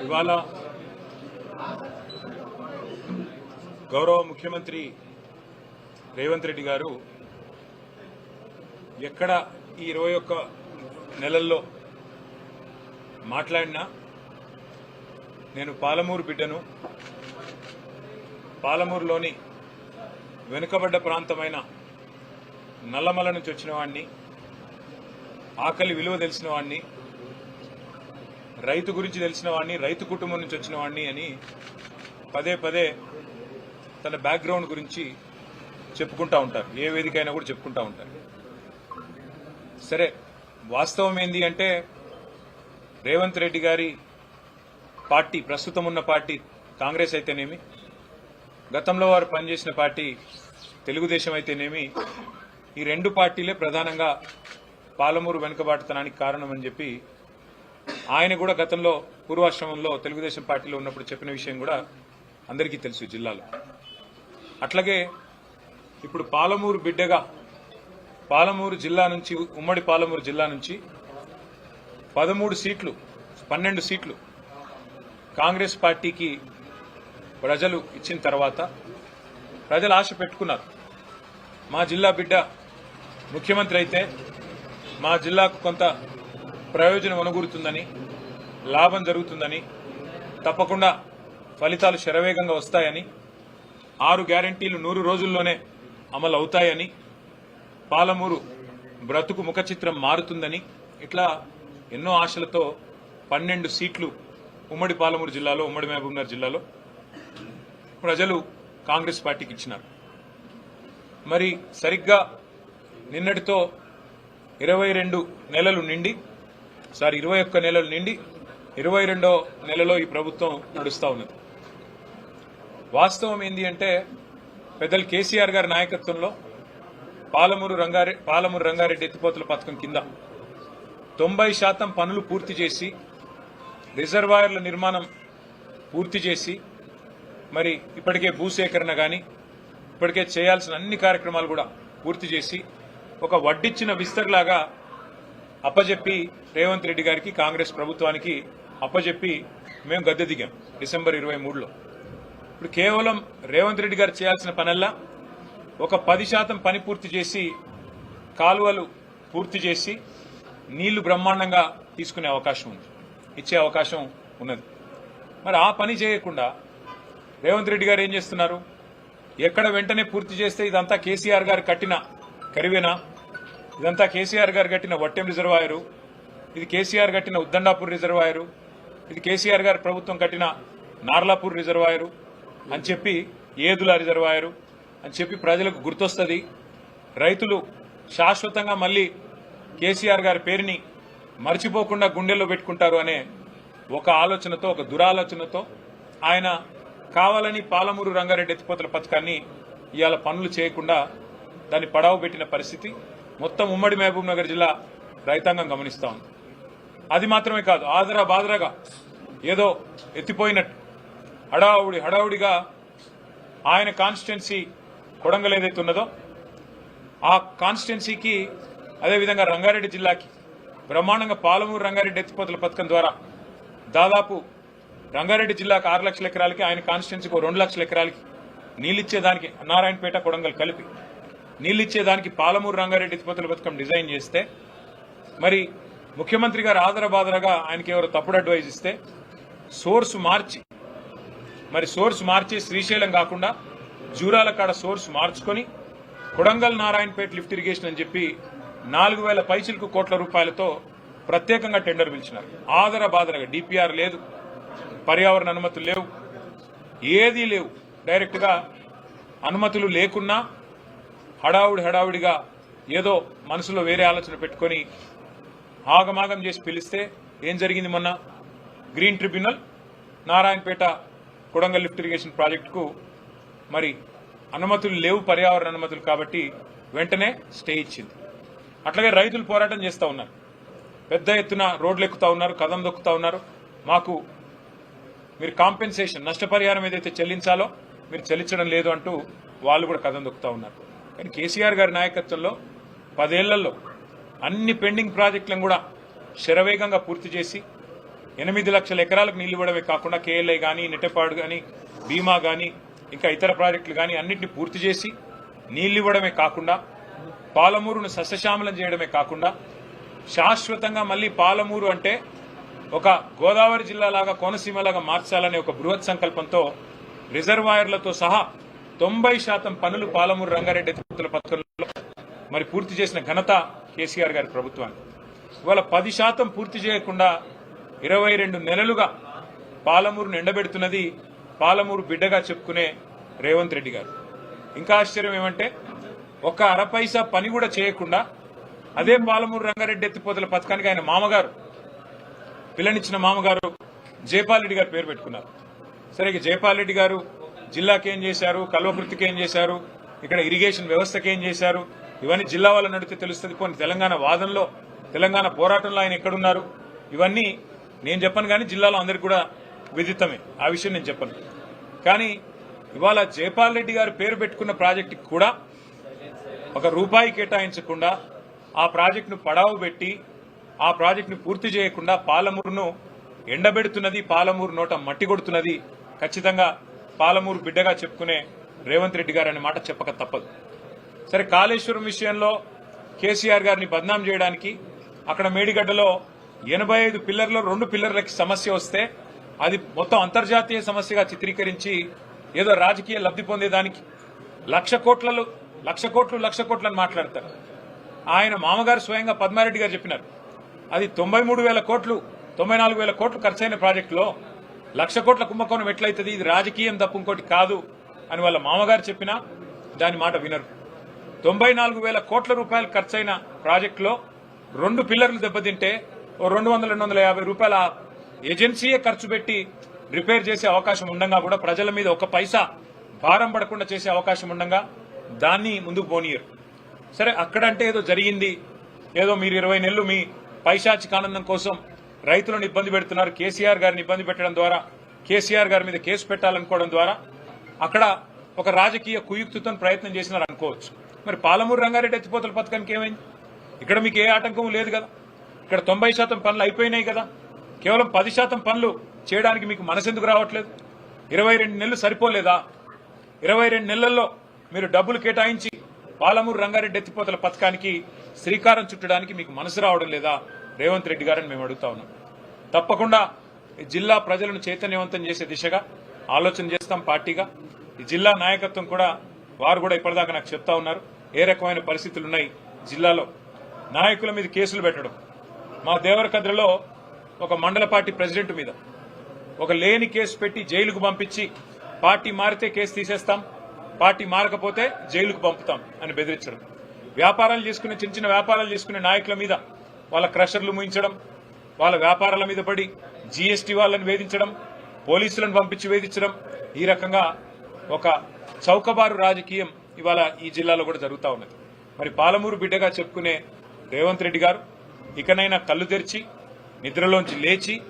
ఇవాళ గౌరవ ముఖ్యమంత్రి రేవంత్ రెడ్డి గారు ఎక్కడ ఈ ఇరవై ఒక్క నెలల్లో మాట్లాడినా నేను పాలమూరు బిడ్డను పాలమూరులోని వెనుకబడ్డ ప్రాంతమైన నల్లమల నుంచి వచ్చిన వాడిని ఆకలి విలువ తెలిసిన వాడిని రైతు గురించి తెలిసిన వాడిని రైతు కుటుంబం నుంచి వచ్చిన వాడిని అని పదే పదే తన బ్యాక్గ్రౌండ్ గురించి చెప్పుకుంటా ఉంటారు. ఏ వేదిక అయినా కూడా చెప్పుకుంటా ఉంటారు. సరే వాస్తవం ఏంది అంటే రేవంత్ రెడ్డి గారి పార్టీ ప్రస్తుతం ఉన్న పార్టీ కాంగ్రెస్ అయితేనేమి గతంలో వారు పనిచేసిన పార్టీ తెలుగుదేశం అయితేనేమి ఈ రెండు పార్టీలే ప్రధానంగా పాలమూరు వెనుకబాటుతనానికి కారణం అని చెప్పి ఆయన కూడా గతంలో పూర్వాశ్రమంలో తెలుగుదేశం పార్టీలో ఉన్నప్పుడు చెప్పిన విషయం కూడా అందరికీ తెలుసు జిల్లాలో. అట్లాగే ఇప్పుడు పాలమూరు బిడ్డగా పాలమూరు జిల్లా నుంచి ఉమ్మడి పాలమూరు జిల్లా నుంచి పదమూడు సీట్లు పన్నెండు సీట్లు కాంగ్రెస్ పార్టీకి ప్రజలు ఇచ్చిన తర్వాత ప్రజలు ఆశ పెట్టుకున్నారు. మా జిల్లా బిడ్డ ముఖ్యమంత్రి అయితే మా జిల్లాకు కొంత ప్రయోజనం అనుగురుతుందని లాభం జరుగుతుందని తప్పకుండా ఫలితాలు శరవేగంగా వస్తాయని ఆరు గ్యారంటీలు నూరు రోజుల్లోనే అమలు అవుతాయని పాలమూరు బ్రతుకు ముఖచిత్రం మారుతుందని ఇట్లా ఎన్నో ఆశలతో పన్నెండు సీట్లు ఉమ్మడి పాలమూరు జిల్లాలో ఉమ్మడి మహబూబ్నగర్ జిల్లాలో ప్రజలు కాంగ్రెస్ పార్టీకి ఇచ్చినారు. మరి సరిగ్గా నిన్నటితో ఇరవై రెండు నెలలు నిండి సార్ ఇరవై ఒక్క నెలలు నిండి ఇరవై రెండో నెలలో ఈ ప్రభుత్వం నడుస్తూ ఉన్నది. వాస్తవం ఏంటి అంటే పెద్దలు కేసీఆర్ గారి నాయకత్వంలో పాలమూరు రంగారె పాలమూరు రంగారెడ్డి ఎత్తిపోతల పథకం కింద తొంభై శాతం పనులు పూర్తి చేసి రిజర్వాయర్ల నిర్మాణం పూర్తి చేసి మరి ఇప్పటికే భూసేకరణ కానీ ఇప్పటికే చేయాల్సిన అన్ని కార్యక్రమాలు కూడా పూర్తి చేసి ఒక వడ్డిచ్చిన విస్తర్లాగా అప్పజెప్పి రేవంత్ రెడ్డి గారికి కాంగ్రెస్ ప్రభుత్వానికి అప్పజెప్పి మేము గద్దె దిగాం డిసెంబర్ ఇరవై మూడులో. ఇప్పుడు కేవలం రేవంత్ రెడ్డి గారు చేయాల్సిన పనల్లా ఒక పది శాతం పని పూర్తి చేసి కాలువలు పూర్తి చేసి నీళ్ళు బ్రహ్మాండంగా తీసుకునే అవకాశం ఉంది. ఇచ్చే అవకాశం ఉన్నది. మరి ఆ పని చేయకుండా రేవంత్ రెడ్డి గారు ఏం చేస్తున్నారు? ఎక్కడ వెంటనే పూర్తి చేస్తే ఇదంతా కేసీఆర్ గారు కట్టిన కరివేనా? ఇదంతా కేసీఆర్ గారు కట్టిన వట్టెం రిజర్వాయరు ఇది కేసీఆర్ కట్టిన ఉద్దండాపూర్ రిజర్వాయరు ఇది కేసీఆర్ గారి ప్రభుత్వం కట్టిన నార్లాపూర్ రిజర్వాయరు అని చెప్పి ఏదుల రిజర్వాయరు అని చెప్పి ప్రజలకు గుర్తొస్తుంది. రైతులు శాశ్వతంగా మళ్ళీ కేసీఆర్ గారి పేరుని మర్చిపోకుండా గుండెల్లో పెట్టుకుంటారు అనే ఒక ఆలోచనతో ఒక దురాలోచనతో ఆయన కావాలని పాలమూరు రంగారెడ్డి ఎత్తిపోతల పథకాన్ని ఇవాళ పనులు చేయకుండా దాన్ని పడావు పెట్టిన పరిస్థితి మొత్తం ఉమ్మడి మహబూబ్ నగర్ జిల్లా రైతాంగం గమనిస్తా ఉంది. అది మాత్రమే కాదు ఆదరా బాదరాగా ఏదో ఎత్తిపోయినట్టు హడావుడి హడావుడిగా ఆయన కాన్స్టిట్యున్సీ కొడంగల్ ఏదైతే ఉన్నదో ఆ కాన్స్టిట్యున్సీకి అదేవిధంగా రంగారెడ్డి జిల్లాకి బ్రహ్మాండంగా పాలమూరు రంగారెడ్డి ఎత్తిపోతల పథకం ద్వారా దాదాపు రంగారెడ్డి జిల్లాకు ఆరు లక్షల ఎకరాలకి ఆయన కాన్స్టిట్యున్సీకి రెండు లక్షల ఎకరాలకి నీళ్ళిచ్చేదానికి నారాయణపేట కొడంగల్ కలిపి నీళ్ళిచ్చేదానికి పాలమూరు రంగారెడ్డి ఎత్తిపోతల పథకం డిజైన్ చేస్తే మరి ముఖ్యమంత్రి గారు ఆదరబాదరగా ఆయనకి ఎవరు తప్పుడు అడ్వైజ్ ఇస్తే సోర్స్ మార్చి మరి సోర్స్ మార్చి శ్రీశైలం కాకుండా జూరాల కాడ సోర్స్ మార్చుకొని కొడంగల్ నారాయణపేట లిఫ్ట్ ఇరిగేషన్ అని చెప్పి నాలుగు వేల పైచిలకు కోట్ల రూపాయలతో ప్రత్యేకంగా టెండర్ పిలిచినారు. ఆదర బాదరగా డిపిఆర్ లేదు పర్యావరణ అనుమతులు లేవు ఏదీ లేవు. డైరెక్ట్గా అనుమతులు లేకున్నా హడావుడి హడావుడిగా ఏదో మనసులో వేరే ఆలోచన పెట్టుకొని ఆగమాగం చేసి పిలిస్తే ఏం జరిగింది మొన్న? Green tribunal Narayanpet Kodangal lift irrigation ప్రాజెక్టుకు మరి అనుమతులు లేవు పర్యావరణ అనుమతులు కాబట్టి వెంటనే స్టే ఇచ్చింది. అట్లాగే రైతులు పోరాటం చేస్తూ ఉన్నారు. పెద్ద ఎత్తున రోడ్లు ఎక్కుతా ఉన్నారు కదం దొక్కుతా ఉన్నారు. మాకు మీరు కాంపెన్సేషన్ నష్టపరిహారం ఏదైతే చెల్లించాలో మీరు చెల్లించడం లేదు అంటూ వాళ్ళు కూడా కథం దొక్కుతా ఉన్నారు. కానీ కేసీఆర్ గారి నాయకత్వంలో పదేళ్ళలో అన్ని పెండింగ్ ప్రాజెక్టులను కూడా శరవేగంగా పూర్తి చేసి ఎనిమిది లక్షల ఎకరాలకు నీళ్ళు ఇవ్వడమే కాకుండా కేఎల్ఐ కానీ నెట్టపాడు కానీ బీమా కానీ ఇంకా ఇతర ప్రాజెక్టులు కానీ అన్నింటినీ పూర్తి చేసి నీళ్ళు ఇవ్వడమే కాకుండా పాలమూరును సస్యశ్యామలం చేయడమే కాకుండా శాశ్వతంగా మళ్ళీ పాలమూరు అంటే ఒక గోదావరి జిల్లాలాగా కోనసీమలాగా మార్చాలనే ఒక బృహత్ సంకల్పంతో రిజర్వాయర్లతో సహా తొంభై శాతం పనులు పాలమూరు రంగారెడ్డి ఎత్తిపోతల పథకంలో మరి పూర్తి చేసిన ఘనత కేసీఆర్ గారి ప్రభుత్వానికి. ఇవాళ పది శాతం పూర్తి చేయకుండా ఇరవై రెండు నెలలుగా పాలమూరును ఎండబెడుతున్నది పాలమూరు బిడ్డగా చెప్పుకునే రేవంత్ రెడ్డి గారు. ఇంకా ఆశ్చర్యం ఏమంటే ఒక అరపైసా పని కూడా చేయకుండా అదే పాలమూరు రంగారెడ్డి ఎత్తిపోతల పథకానికి ఆయన మామగారు పిల్లనిచ్చిన మామగారు జైపాల్ రెడ్డి గారు పేరు పెట్టుకున్నారు. సరే ఇక జైపాల్ రెడ్డి గారు జిల్లాకేం ఏం చేశారు కల్వకృతికి ఏం చేశారు ఇక్కడ ఇరిగేషన్ వ్యవస్థకి ఏం చేశారు ఇవన్నీ జిల్లా వాళ్ళని అడిగితే తెలుస్తుంది. పోనీ తెలంగాణ వాదనలో తెలంగాణ పోరాటంలో ఆయన ఎక్కడున్నారు? ఇవన్నీ నేను చెప్పను కానీ జిల్లాలో అందరికి కూడా విదితమే. ఆ విషయం నేను చెప్పను. కానీ ఇవాళ జైపాల్ రెడ్డి గారు పేరు పెట్టుకున్న ప్రాజెక్టుకి కూడా ఒక రూపాయి కేటాయించకుండా ఆ ప్రాజెక్టును పడావు పెట్టి ఆ ప్రాజెక్టును పూర్తి చేయకుండా పాలమూరును ఎండబెడుతున్నది పాలమూరు నోట మట్టి కొడుతున్నది. ఖచ్చితంగా పాలమూరు బిడ్డగా చెప్పుకునే రేవంత్ రెడ్డి గారు అనే మాట చెప్పక తప్పదు. సరే కాళేశ్వరం విషయంలో కేసీఆర్ గారిని బద్నాం చేయడానికి అక్కడ మేడిగడ్డలో ఎనభై ఐదు పిల్లర్లో రెండు పిల్లర్లకి సమస్య వస్తే అది మొత్తం అంతర్జాతీయ సమస్యగా చిత్రీకరించి ఏదో రాజకీయ లబ్ధి పొందేదానికి లక్ష కోట్లలో లక్ష కోట్లు లక్ష కోట్లని మాట్లాడతారు. ఆయన మామగారు స్వయంగా పద్మారెడ్డి గారు చెప్పినారు. అది తొంభై మూడు వేల కోట్లు తొంభై నాలుగు వేల కోట్లు ఖర్చైన ప్రాజెక్టులో లక్ష కోట్ల కుంభకోణం ఎట్లయితుంది? ఇది రాజకీయం తప్ప ఇంకోటి కాదు అని వాళ్ళ మామగారు చెప్పినా దాని మాట వినరు. తొంభై నాలుగు వేల కోట్ల రూపాయలు ఖర్చైన ప్రాజెక్టులో రెండు పిల్లర్లు దెబ్బతింటే ఓ రెండు వందల రెండు వందల యాభై రూపాయల ఏజెన్సీయే ఖర్చు పెట్టి రిపేర్ చేసే అవకాశం ఉండగా కూడా ప్రజల మీద ఒక పైసా భారం పడకుండా చేసే అవకాశం ఉండగా దాన్ని ముందుకు పోనీయరు. సరే అక్కడంటే ఏదో జరిగింది. ఏదో మీరు ఇరవై నెలలు మీ పైశాచికానందం కోసం రైతులను ఇబ్బంది పెడుతున్నారు. కేసీఆర్ గారిని ఇబ్బంది పెట్టడం ద్వారా కేసీఆర్ గారి మీద కేసు పెట్టాలనుకోవడం ద్వారా అక్కడ ఒక రాజకీయ కుయుక్తితో ప్రయత్నం చేసినారు అనుకోవచ్చు మరి పాలమూరు రంగారెడ్డి ఎత్తిపోతల పథకానికి ఏమైంది? ఇక్కడ మీకు ఏ ఆటంకం లేదు కదా. ఇక్కడ తొంభై శాతం పనులు అయిపోయినాయి కదా. కేవలం పది శాతం పనులు చేయడానికి మీకు మనసెందుకు రావట్లేదు? ఇరవై రెండు నెలలు సరిపోలేదా? ఇరవై రెండు నెలల్లో మీరు డబ్బులు కేటాయించి పాలమూరు రంగారెడ్డి ఎత్తిపోతల పథకానికి శ్రీకారం చుట్టడానికి మీకు మనసు రావడం లేదా? రేవంత్ రెడ్డి గారని మేము అడుగుతా ఉన్నాం. తప్పకుండా జిల్లా ప్రజలను చైతన్యవంతం చేసే దిశగా ఆలోచన చేస్తాం పార్టీగా. ఈ జిల్లా నాయకత్వం కూడా వారు కూడా ఇప్పటిదాకా నాకు చెప్తా ఉన్నారు. ఏ రకమైన పరిస్థితులు ఉన్నాయి జిల్లాలో నాయకుల మీద కేసులు పెట్టడం. మా దేవరకద్రలో ఒక మండల పార్టీ ప్రెసిడెంట్ మీద ఒక లేని కేసు పెట్టి జైలుకు పంపించి పార్టీ మారితే కేసు తీసేస్తాం పార్టీ మారకపోతే జైలుకు పంపుతాం అని బెదిరించడం. వ్యాపారాలు చేసుకునే చిన్న చిన్న వ్యాపారాలు చేసుకునే నాయకుల మీద వాళ్ళ క్రషర్లు ముయించడం వాళ్ళ వ్యాపారాల మీద పడి జీఎస్టీ వాళ్ళని వేధించడం పోలీసులను పంపించి వేధించడం ఈ రకంగా ఒక చౌకబారు రాజకీయం ఇవాళ ఈ జిల్లాలో కూడా జరుగుతూ ఉన్నది. మరి పాలమూరు బిడ్డగా చెప్పుకునే రేవంత్ రెడ్డి గారు ఇకనైనా కళ్ళు తెరిచి నిద్రలోంచి లేచి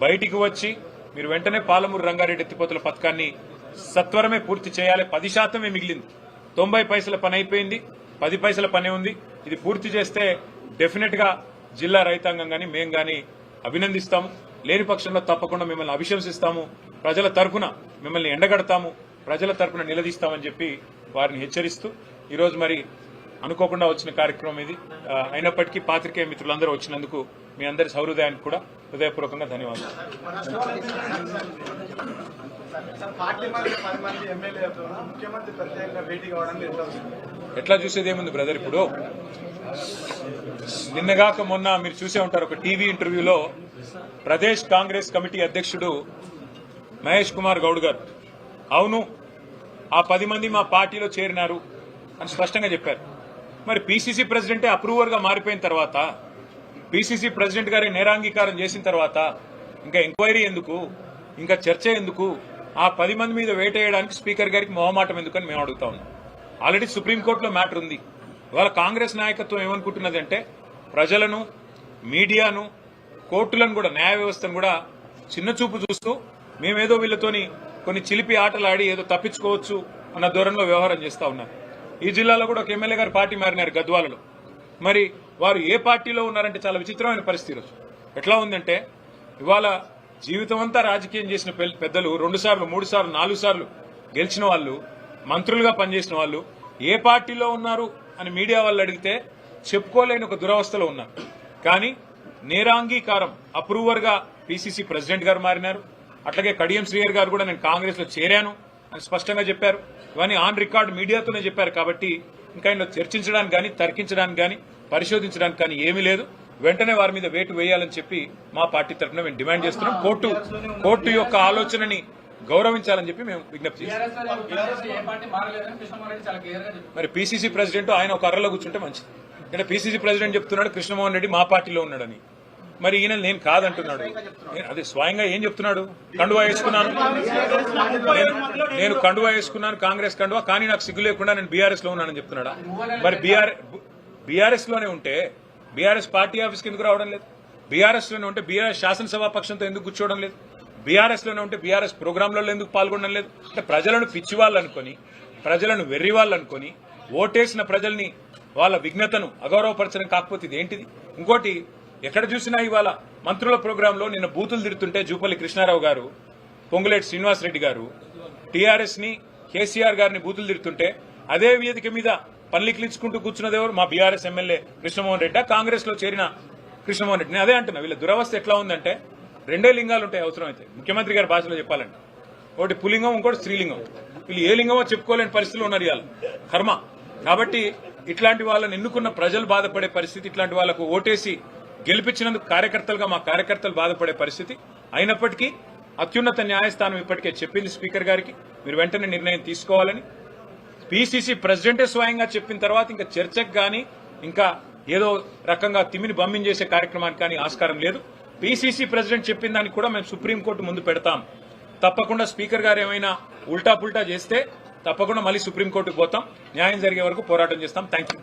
బయటికి వచ్చి మీరు వెంటనే పాలమూరు రంగారెడ్డి ఎత్తిపోతుల పథకాన్ని సత్వరమే పూర్తి చేయాలి. పది శాతమే మిగిలింది. తొంభై పైసల పని అయిపోయింది. పది పైసల పని ఉంది. ఇది పూర్తి చేస్తే డెఫినెట్గా జిల్లా రైతాంగం గాని మేం గాని అభినందిస్తాము. లేని పక్షంలో తప్పకుండా మిమ్మల్ని అభిశంసిస్తాము. ప్రజల తరఫున మిమ్మల్ని ఎండగడతాము. ప్రజల తరపున నిలదీస్తామని చెప్పి వారిని హెచ్చరిస్తూ ఈరోజు మరి అనుకోకుండా వచ్చిన కార్యక్రమం ఇది. అయినప్పటికీ పాత్రికేయ మిత్రులందరూ వచ్చినందుకు మీ అందరి సౌహృదయానికి కూడా హృదయపూర్వకంగా ధన్యవాదాలు. ఎట్లా ఎట్లా చూసేది ఏముంది బ్రదర్ ఇప్పుడు? నిన్నగాక మొన్న మీరు చూసే ఉంటారు ఒక టీవీ ఇంటర్వ్యూలో ప్రదేశ్ కాంగ్రెస్ కమిటీ అధ్యక్షుడు మహేష్ కుమార్ గౌడ్ గారు. అవును ఆ పది మంది మా పార్టీలో చేరినారు అని స్పష్టంగా చెప్పారు. మరి పిసిసి ప్రెసిడెంటే అప్రూవర్గా మారిపోయిన తర్వాత పిసిసి ప్రెసిడెంట్ గారి నేరాంగీకారం చేసిన తర్వాత ఇంకా ఎంక్వైరీ ఎందుకు ఇంకా చర్చ ఎందుకు ఆ పది మంది మీద వేటేయడానికి స్పీకర్ గారికి మొహమాటం ఎందుకని మేము అడుగుతా ఉన్నాం. ఆల్రెడీ సుప్రీంకోర్టులో మ్యాటర్ ఉంది. ఇవాళ కాంగ్రెస్ నాయకత్వం ఏమనుకుంటున్నది అంటే ప్రజలను మీడియాను కోర్టులను కూడా న్యాయ వ్యవస్థను కూడా చిన్న చూపు చూస్తూ మేమేదో వీళ్ళతోని కొన్ని చిలిపి ఆటలు ఆడి ఏదో తప్పించుకోవచ్చు అన్న ధోరణిలో వ్యవహారం చేస్తూ ఉన్నారు. ఈ జిల్లాలో కూడా ఒక ఎమ్మెల్యే గారు పార్టీ మారినారు గద్వాలలో. మరి వారు ఏ పార్టీలో ఉన్నారంటే చాలా విచిత్రమైన పరిస్థితి రోజు ఎట్లా ఉందంటే ఇవాళ జీవితం అంతా రాజకీయం చేసిన పెద్దలు రెండు సార్లు మూడు సార్లు నాలుగు సార్లు గెలిచిన వాళ్ళు మంత్రులుగా పనిచేసిన వాళ్ళు ఏ పార్టీలో ఉన్నారు అని మీడియా వాళ్ళు అడిగితే చెప్పుకోలేని ఒక దురవస్థలో ఉన్నారు. కానీ నేరాంగీకారం అప్రూవర్గా పీసీసీ పిసిసి ప్రెసిడెంట్ గారు మారినారు. అట్లాగే కడియం శ్రీయర్ గారు కూడా నేను కాంగ్రెస్లో చేరాను అని స్పష్టంగా చెప్పారు. ఇవన్నీ ఆన్ రికార్డ్ మీడియాతోనే చెప్పారు కాబట్టి ఇంకా ఇందులో చర్చించడానికి కానీ తర్కించడానికి కానీ పరిశోధించడానికి కానీ ఏమీ లేదు. వెంటనే వారి మీద వేటు వేయాలని చెప్పి మా పార్టీ తరఫున మేము డిమాండ్ చేస్తున్నాం. కోర్టు కోర్టు యొక్క ఆలోచనని గౌరవించాలని చెప్పి మేము విజ్ఞప్తి మరి పిసిసి ప్రెసిడెంట్ ఆయన ఒక అర్రలో కూర్చుంటే మంచిది. అంటే పిసిసి ప్రెసిడెంట్ చెప్తున్నాడు కృష్ణమోహన్ రెడ్డి మా పార్టీలో ఉన్నాడని. మరి ఈయన నేను కాదంటున్నాడు. అదే స్వయంగా ఏం చెప్తున్నాడు? కండువా వేసుకున్నాను. నేను కండువా వేసుకున్నాను కాంగ్రెస్ కండువా కానీ నాకు సిగ్గు లేకుండా నేను బీఆర్ఎస్లో ఉన్నానని చెప్తున్నాడా? మరి బీఆర్ బీఆర్ఎస్లోనే ఉంటే బీఆర్ఎస్ పార్టీ ఆఫీస్కి ఎందుకు రావడం లేదు? బీఆర్ఎస్లోనే ఉంటే బీఆర్ఎస్ శాసనసభ పక్షంతో ఎందుకు కూర్చోవడం లేదు? బీఆర్ఎస్లోనే ఉంటే బీఆర్ఎస్ ప్రోగ్రాంలలో ఎందుకు పాల్గొనడం లేదు? అంటే ప్రజలను పిచ్చి వాళ్ళు అనుకొని ప్రజలను వెర్రి వాళ్ళు అనుకొని ఓటేసిన ప్రజల్ని వాళ్ళ విఘ్నతను అగౌరవపరచడం కాకపోతే ఇది ఏంటిది ఇంకోటి ఎక్కడ చూసినా ఇవాళ మంత్రుల ప్రోగ్రాంలో నిన్న బూతులు తిడుతుంటే జూపల్లి కృష్ణారావు గారు పొంగులేటి శ్రీనివాసరెడ్డి గారు టీఆర్ఎస్ని కేసీఆర్ గారిని బూతులు తిడుతుంటే అదే వేదిక మీద పల్లికిలించుకుంటూ కూర్చున్నది ఎవరు? మా బీఆర్ఎస్ ఎమ్మెల్యే కృష్ణమోహన్ రెడ్డి. కాంగ్రెస్లో చేరిన కృష్ణమోహన్ రెడ్డి అదే అంటున్నా వీళ్ళ దురవస్థ ఎట్లా ఉందంటే రెండే లింగాలు ఉంటాయి అవసరం అయితే ముఖ్యమంత్రి గారి భాషలో చెప్పాలంటే. ఒకటి పులింగం ఇంకోటి స్త్రీలింగం. వీళ్ళు ఏ లింగమో చెప్పుకోలేని పరిస్థితులు ఉన్నారు ఇవాళ. కర్మ. కాబట్టి ఇట్లాంటి వాళ్ళని ఎన్నుకున్న ప్రజలు బాధపడే పరిస్థితి ఇట్లాంటి వాళ్ళకు ఓటేసి గెలిపించినందుకు కార్యకర్తలుగా మా కార్యకర్తలు బాధపడే పరిస్థితి అయినప్పటికీ అత్యున్నత న్యాయస్థానం ఇప్పటికే చెప్పింది స్పీకర్ గారికి. మీరు వెంటనే నిర్ణయం తీసుకోవాలని. పిసిసి ప్రెసిడెంటే స్వయంగా చెప్పిన తర్వాత ఇంకా చర్చకు కానీ ఇంకా ఏదో రకంగా తిమిని బమ్మించేసే కార్యక్రమానికి కానీ ఆస్కారం లేదు. పిసిసి ప్రెసిడెంట్ చెప్పిన దానికి కూడా మేము సుప్రీంకోర్టు ముందు పెడతాం. తప్పకుండా స్పీకర్ గారు ఏమైనా ఉల్టా పుల్టా చేస్తే తప్పకుండా మళ్ళీ సుప్రీంకోర్టుకు పోతాం. న్యాయం జరిగే వరకు పోరాటం చేస్తాం. Thank you